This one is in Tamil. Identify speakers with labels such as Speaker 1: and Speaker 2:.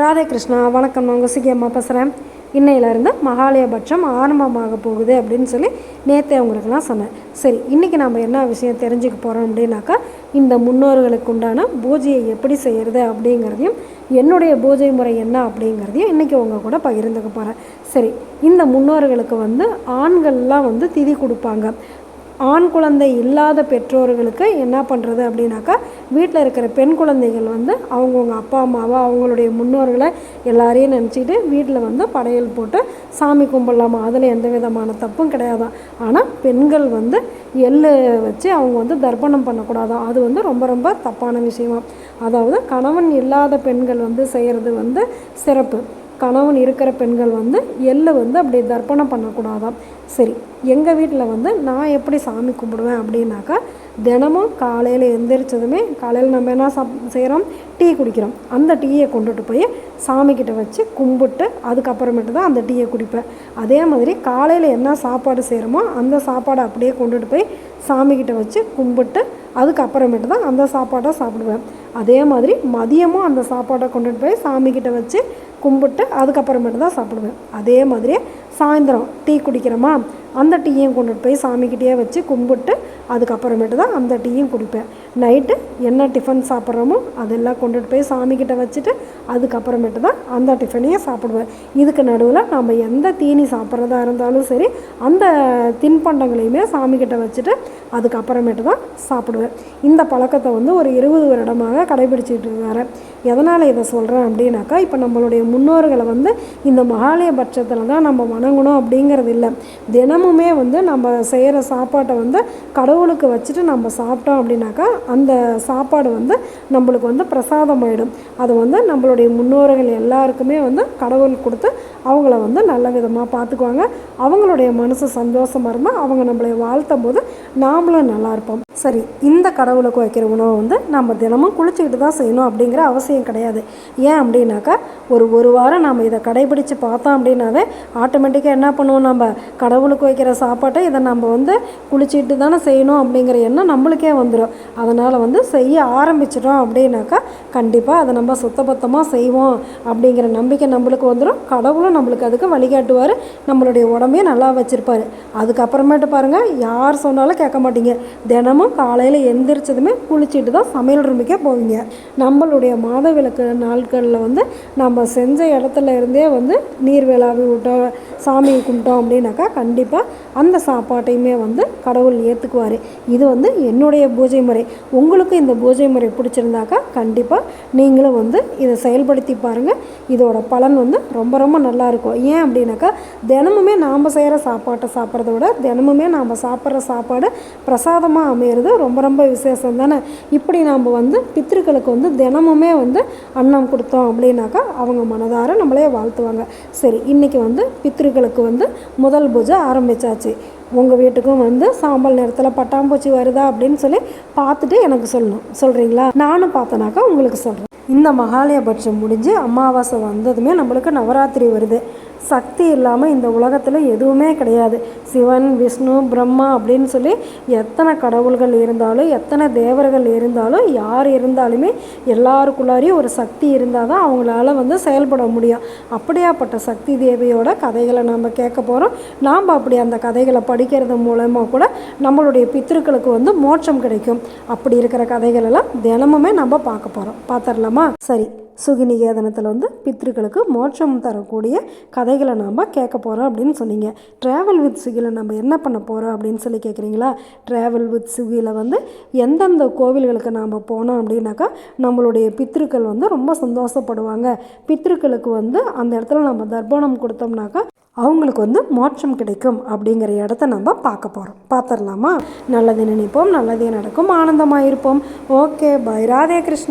Speaker 1: ராதே கிருஷ்ணா வணக்கம். நான் உங்கள் சிகி பேசுகிறேன் இன்னையிலேருந்து மகாலயபட்சம் ஆரம்பமாக போகுது அப்படின்னு சொல்லி நேற்றே அவங்களுக்குலாம் சொன்னேன். சரி இன்றைக்கி நம்ம என்ன விஷயம் தெரிஞ்சுக்க போகிறோம் அப்படின்னாக்கா இந்த முன்னோர்களுக்கு உண்டான பூஜையை எப்படி செய்கிறது அப்படிங்கிறதையும் என்னுடைய பூஜை முறை என்ன அப்படிங்கிறதையும் இன்றைக்கி உங்கள் கூட பகிர்ந்துக்க போகிறேன் சரி இந்த முன்னோர்களுக்கு வந்து ஆண்கள்லாம் வந்து திதி கொடுப்பாங்க. ஆண் குழந்தை இல்லாத பெற்றோர்களுக்கு என்ன பண்ணுறது அப்படின்னாக்கா வீட்டில் இருக்கிற பெண் குழந்தைகள் வந்து அவங்கவுங்க அப்பா அம்மாவை அவங்களுடைய முன்னோர்களை எல்லாரையும் நினச்சிக்கிட்டு வீட்டில் வந்து படையல் போட்டு சாமி கும்பிடலாமா? அதில் எந்த விதமான தப்பும் கிடையாதான் ஆனால் பெண்கள் வந்து எள்ளு வச்சு அவங்க வந்து தர்ப்பணம் பண்ணக்கூடாதான் அது வந்து ரொம்ப ரொம்ப தப்பான விஷயமா. அதாவது கணவன் இல்லாத பெண்கள் வந்து செய்கிறது வந்து சிறப்பு. கணவன் இருக்கிற பெண்கள் வந்து எள்ளு வந்து அப்படி தர்ப்பணம் பண்ணக்கூடாதாம். சரி எங்கள் வீட்டில் வந்து நான் எப்படி சாமி கும்பிடுவேன் அப்படின்னாக்கா தினமும் காலையில் எந்திரிச்சதுமே காலையில் நம்ம என்ன சாப் செய்கிறோம் டீ குடிக்கிறோம். அந்த டீயை கொண்டுட்டு போய் சாமிக்கிட்ட வச்சு கும்பிட்டு அதுக்கப்புறமேட்டு தான் அந்த டீயை குடிப்பேன். அதே மாதிரி காலையில் என்ன சாப்பாடு செய்கிறோமோ அந்த சாப்பாடை அப்படியே கொண்டுட்டு போய் சாமிக்கிட்ட வச்சு கும்பிட்டு அதுக்கப்புறமேட்டு தான் அந்த சாப்பாட்டை சாப்பிடுவேன். அதே மாதிரி மதியமும் அந்த சாப்பாட்டை கொண்டுட்டு போய் சாமிக்கிட்ட வச்சு கும்பிட்டு அதுக்கப்புறமேட்டு தான் சாப்பிடுவேன். அதே மாதிரியே சாயந்தரம் டீ குடிக்கிறோமா? அந்த டீயும் கொண்டுட்டு போய் சாமிக்கிட்டேயே வச்சு கும்பிட்டு அதுக்கப்புறமேட்டு தான் அந்த டீயும் குடிப்பேன். நைட்டு என்ன டிஃபன் சாப்பிட்றோமோ அதெல்லாம் கொண்டுட்டு போய் சாமிக்கிட்ட வச்சுட்டு அதுக்கப்புறமேட்டு தான் அந்த டிஃபனையும் சாப்பிடுவேன். இதுக்கு நடுவில் நம்ம எந்த தீனி சாப்பிட்றதா இருந்தாலும் சரி அந்த தின்பண்டங்களையுமே சாமிக்கிட்ட வச்சுட்டு அதுக்கப்புறமேட்டு தான் சாப்பிடுவேன். இந்த பழக்கத்தை வந்து ஒரு இருபது வருடமாக கடைபிடிச்சிட்டு வரேன். எதனால் இதை சொல்கிறேன் அப்படின்னாக்கா இப்போ நம்மளுடைய முன்னோர்களை வந்து இந்த மகாலய பட்சத்தில் தான் நம்ம மன வணங்கணும் அப்படிங்கிறது இல்லை. தினமுமே வந்து நம்ம செய்கிற சாப்பாட்டை வந்து கடவுளுக்கு வச்சுட்டு நம்ம சாப்பிட்டோம் அப்படின்னாக்கா அந்த சாப்பாடு வந்து நம்மளுக்கு வந்து பிரசாதம் ஆகிடும் அது வந்து நம்மளுடைய முன்னோர்கள் எல்லாருக்குமே வந்து கடவுள் கொடுத்து அவங்கள வந்து நல்ல விதமாக பார்த்துக்குவாங்க அவங்களுடைய மனசு சந்தோஷமாக இருந்தால் அவங்க நம்மளை வாழ்த்தும் போது நாமளும் நல்லா இருப்போம். சரி இந்த கடவுளுக்கு வைக்கிற உணவை வந்து நம்ம தினமும் குளிச்சுக்கிட்டு தான் செய்யணும் அப்படிங்கிற அவசியம் கிடையாது. ஏன் அப்படின்னாக்கா ஒரு ஒரு வாரம் நம்ம இதை கடைபிடித்து பார்த்தோம் அப்படின்னாவே ஆட்டோமேட்டிக்காக என்ன பண்ணுவோம் நம்ம கடவுளுக்கு வைக்கிற சாப்பாட்டை இதை நம்ம வந்து குளிச்சுட்டு தானே செய்யணும் அப்படிங்கிற எண்ணம் நம்மளுக்கே வந்துடும் அதனால் வந்து செய்ய ஆரம்பிச்சிட்டோம் அப்படின்னாக்கா கண்டிப்பாக அதை நம்ம சுத்தபத்தமாக செய்வோம் அப்படிங்கிற நம்பிக்கை நம்மளுக்கு வந்துடும் கடவுளும் நம்மளுக்கு அதுக்கு வழிகாட்டுவார். நம்மளுடைய உடம்பையும் நல்லா வச்சுருப்பாரு. அதுக்கப்புறமேட்டு பாருங்கள் யார் சொன்னாலும் கேட்க மாட்டீங்க. தினமும் காலையில் எந்திரிச்சதுமே குளிச்சுட்டு தான் சமையல் ரூமுக்கே போவீங்க. நம்மளுடைய மாத விளக்கு நாட்களில் வந்து நம்ம செஞ்ச இடத்துல இருந்தே வந்து நீர் வேளாவி விட்டோம் சாமி கும்பிட்டோம் அப்படின்னாக்கா கண்டிப்பாக அந்த சாப்பாட்டையுமே வந்து கடவுள் ஏற்றுக்குவார் இது வந்து என்னுடைய பூஜை முறை. உங்களுக்கு இந்த பூஜை முறை பிடிச்சிருந்தாக்கா கண்டிப்பாக நீங்களும் வந்து இதை செயல்படுத்தி பாருங்கள் இதோட பலன் வந்து ரொம்ப ரொம்ப நல்லா இருக்கும். ஏன் அப்படின்னாக்கா தினமுமே நாம் செய்கிற சாப்பாட்டை சாப்பிட்றத விட தினமுமே நாம் சாப்பிட்ற சாப்பாடு பிரசாதமாக செய்கிறது ரொம்ப ரொம்ப விசேஷம் தானே? இப்படி நாம் வந்து பித்திருக்களுக்கு வந்து தினமுமே வந்து அன்னம் கொடுத்தோம் அப்படின்னாக்கா அவங்க மனதார நம்மளே வாழ்த்துவாங்க. சரி இன்றைக்கி வந்து பித்திருக்களுக்கு வந்து முதல் பூஜை ஆரம்பித்தாச்சு உங்கள் வீட்டுக்கும் வந்து சாம்பல் நேரத்தில் பட்டாம்பூச்சி வருதா அப்படின்னு சொல்லி பார்த்துட்டு எனக்கு சொல்லணும். சொல்கிறீங்களா நானும் பார்த்தனாக்கா உங்களுக்கு சொல்கிறேன் இந்த மகாலயபட்சம் முடிஞ்சு அமாவாசை வந்ததுமே நம்மளுக்கு நவராத்திரி வருது. சக்தி இல்லாமல் இந்த உலகத்தில் எதுவுமே கிடையாது. சிவன் விஷ்ணு பிரம்மா அப்படின்னு சொல்லி எத்தனை கடவுள்கள் இருந்தாலும் எத்தனை தேவர்கள் இருந்தாலும் யார் இருந்தாலுமே எல்லாருக்குள்ளாரையும் ஒரு சக்தி இருந்தால் தான் அவங்களால வந்து செயல்பட முடியும். அப்படியாப்பட்ட சக்தி தேவியோட கதைகளை நம்ம கேட்க போகிறோம் நாம் அப்படி அந்த கதைகளை படிக்கிறது மூலமாக கூட நம்மளுடைய பித்திருக்களுக்கு வந்து மோட்சம் கிடைக்கும். அப்படி இருக்கிற கதைகள் எல்லாம் தினமுமே நம்ம பார்க்க போகிறோம் பார்த்துடலாமா? சரி சுகிநிகேதனத்தில் வந்து பித்ருக்களுக்கு மோட்சம் தரக்கூடிய கதைகளை நாம் கேட்க போகிறோம் அப்படின்னு சொன்னீங்க. ட்ராவல் வித் சுகியில் நம்ம என்ன பண்ண போகிறோம் அப்படின்னு சொல்லி கேட்குறீங்களா ட்ராவல் வித் சுகியில் வந்து எந்தெந்த கோவில்களுக்கு நாம் போனோம் அப்படின்னாக்கா நம்மளுடைய பித்ருக்கள் வந்து ரொம்ப சந்தோஷப்படுவாங்க. பித்ருக்களுக்கு வந்து அந்த இடத்துல நம்ம தர்ப்பணம் கொடுத்தோம்னாக்கா அவங்களுக்கு வந்து மோட்சம் கிடைக்கும் அப்படிங்கிற இடத்த நம்ம பார்க்க போகிறோம் பார்த்துடலாமா? நல்லது நினைப்போம் நல்லதே நடக்கும் ஆனந்தமாக இருப்போம் ஓகே பை. ராதே கிருஷ்ணா.